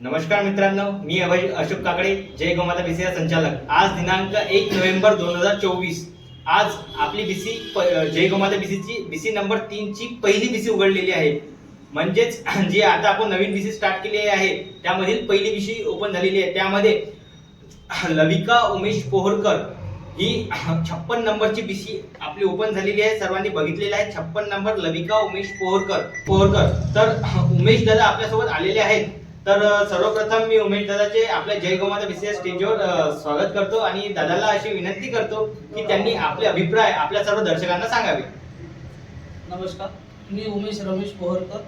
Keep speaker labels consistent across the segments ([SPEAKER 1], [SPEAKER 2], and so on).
[SPEAKER 1] नमस्कार मित्रांनो मी अभय अशोक काकडे जय गोमाता बीसीचा संचालक. आज दिनांक एक नोव्हेंबर दोन हजार चोवीस. आज आपली बीसी जय गोमाता बीसीची बीसी नंबर तीनची पहिली बीसी उघडलेली आहे. म्हणजेच जी आता आपण नवीन बीसी स्टार्ट केली आहे त्यामधील पहिली बीसी ओपन झालेली आहे. त्यामध्ये लविका उमेश पोहरकर ही छप्पन नंबरची बीसी आपली ओपन झालेली आहे. सर्वांनी बघितलेली आहे. छप्पन नंबर लविका उमेश पोहरकर पोहरकर तर उमेश दादा आपल्यासोबत आलेले आहेत. तर सर्वप्रथम मी उमेश दादाचे आपल्या जय गोमाता बीसी स्टेजवर स्वागत करतो आणि दादाला अशी विनंती करतो की त्यांनी आपले अभिप्राय आपल्या सर्व दर्शकांना सांगावे.
[SPEAKER 2] नमस्कार. मी उमेश रमेश पोहरकर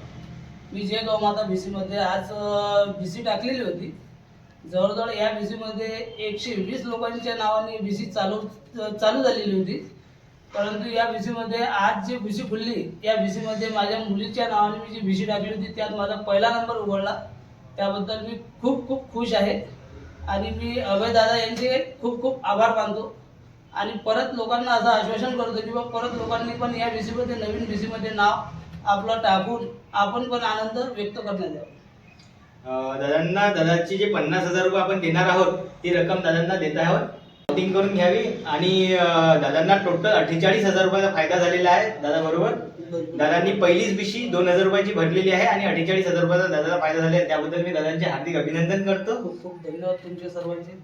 [SPEAKER 2] मी जय गौमाता बी सीमध्ये आज बी सी टाकलेली होती. जवळजवळ या बी सीमध्ये एकशे वीस लोकांच्या नावाने बी सी चालू चालू झालेली होती. परंतु या बी सीमध्ये आज जी बी सी खुलली या बी सीमध्ये माझ्या मुलीच्या नावाने मी जी बी सी टाकली होती त्यात माझा पहिला नंबर उघडला. त्याबद्दल मी खूप खूप खुश आहे. आणि मी अभय दादा यांचे खूप खूप आभार मानतो. आणि परत लोकांना असं आश्वासन करतो की बा परत लोकांनी पण या बीसीमध्ये नवीन बीसीमध्ये नाव आपलं टाकून आपण पण आनंद व्यक्त करण्यात यावा.
[SPEAKER 1] दादांना दादाची जे पन्नास हजार रुपये आपण देणार आहोत ती रक्कम दादांना देत आहोत. वोटिंग करून घ्यावी आणि अ, दादांना टोटल अठ्ठेचाळीस हजार रुपयाचा फायदा झालेला आहे दादा बरोबर? दादांनी पहिलीच बिशी दोन हजार रुपयाची भरलेली आहे आणि अठ्ठेचाळीस हजार रुपयाचा दादाला फायदा झाला आहे. त्याबद्दल मी दादांचे हार्दिक अभिनंदन करतो.
[SPEAKER 2] खूप खूप धन्यवाद तुमचे सर्वांचे.